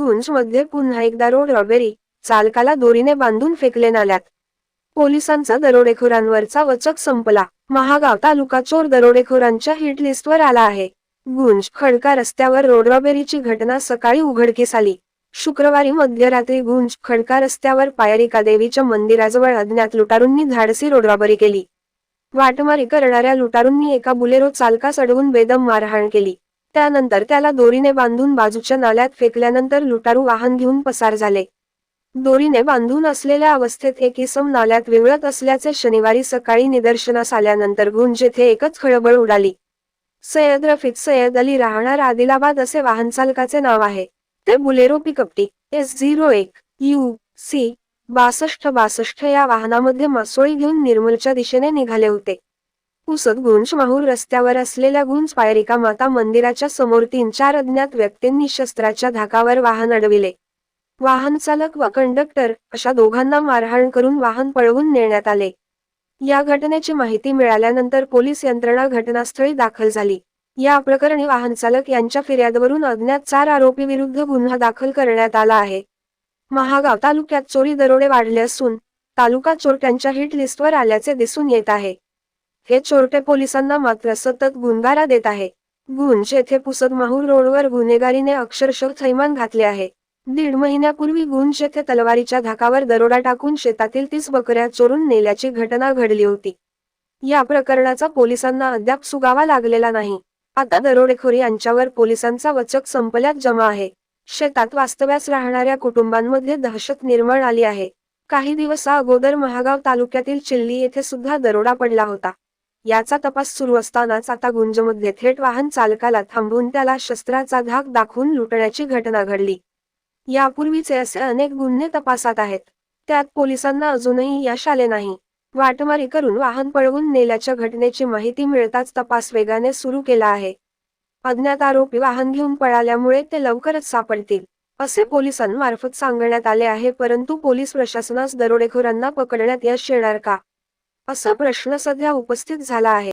गुंजमध्ये पुन्हा एकदा रोड रॉबेरी चालकाला दोरीने बांधून फेकले नाल्यात. पोलिसांचा दरोडेखोरांवरचा वचक संपला. महागाव तालुका चोर दरोडेखोरांच्या हिट लिस्टवर आला आहे. गुंज खडका रस्त्यावर रोड रॉबेरीची घटना सकाळी उघडकीस आली. शुक्रवारी मध्यरात्री गुंज खडका रस्त्यावर पायरिका देवीच्या मंदिराजवळ अज्ञात लुटारूंनी धाडसी रोड रॉबरी केली. वाटमारी करणाऱ्या लुटारूंनी एका बुलेरो चालकास अडवून बेदम मारहाण केली. त्यानंतर त्याला दोरीने बांधून बाजूच्या नाल्यात फेकल्यानंतर लुटारू वाहन घेऊन पसार झाले. दोरीने बांधून असलेल्या अवस्थेत एक इसम नाल्यात विवळत असल्याचे शनिवारी सकाळी निदर्शनास आल्यानंतर गुंज येथे एकच खळबळ उडाली. सय्यद रफिक सय्यद अली राहणार आदिलाबाद असे वाहन चालकाचे नाव आहे. ते Bolero pickup T S zero एक यू सी बासष्ट बासष्ट या वाहनामध्ये मासोळी घेऊन निर्मलच्या दिशेने निघाले होते. पुसत गुंज माहूर रस्त्यावर असलेल्या गुंज पायरिका माता मंदिराच्या समोर तीन चार अज्ञात व्यक्तींनी शस्त्राच्या धाकावर वाहन अडविले. वाहन चालक व कंडक्टर अशा दोघांना मारहाण करून वाहन पळवून नेण्यात आले. या घटनेची माहिती मिळाल्यानंतर पोलीस यंत्रणा घटनास्थळी दाखल झाली. या प्रकरणी वाहन चालक यांच्या फिर्यादवरून अज्ञात चार आरोपी विरुद्ध गुन्हा दाखल करण्यात आला आहे. महागाव तालुक्यात चोरी दरोडे वाढले असून तालुका चोरट्यांच्या हिट लिस्टवर आल्याचे दिसून येत आहे. हे चोरटे पोलिसांना मात्र सतत गुणगारा देत आहे. गुंज येथे पुसद माहूर रोडवर गुन्हेगारीने अक्षरशः थैमान घातले आहे. दीड महिन्यापूर्वी गुंज येथे तलवारीच्या धाकावर दरोडा टाकून शेतातील तीस बकऱ्या चोरून नेल्याची घटना घडली होती. या प्रकरणाचा पोलिसांना अद्याप सुगावा लागलेला नाही. आता दरोडेखोरी यांच्यावर पोलिसांचा वचक संपल्यात जमा आहे. शेतात वास्तव्यास राहणाऱ्या कुटुंबांमध्ये दहशत निर्माण आली आहे. काही दिवस अगोदर महागाव तालुक्यातील चिल्ली येथे सुद्धा दरोडा पडला होता. याचा तपास सुरू असतानाच आता गुंजमध्ये थेट वाहन चालकाला थांबवून त्याला शस्त्राचा धाक दाखवून लुटण्याची घटना घडली. यापूर्वीचे असे अनेक गुन्हे तपासात आहेत. त्यात पोलिसांना अजूनही यश आले नाही. वाटमारी करून वाहन पळवून नेल्याच्या घटनेची माहिती मिळताच तपास वेगाने सुरू केला आहे. अज्ञात आरोपी वाहन घेऊन पळाल्यामुळे ते लवकरच सापडतील असे पोलिसांमार्फत सांगण्यात आले आहे परंतु पोलीस प्रशासनास दरोडेखोरांना पकडण्यात यश येणार का? असा प्रश्न सध्या उपस्थित झाला आहे.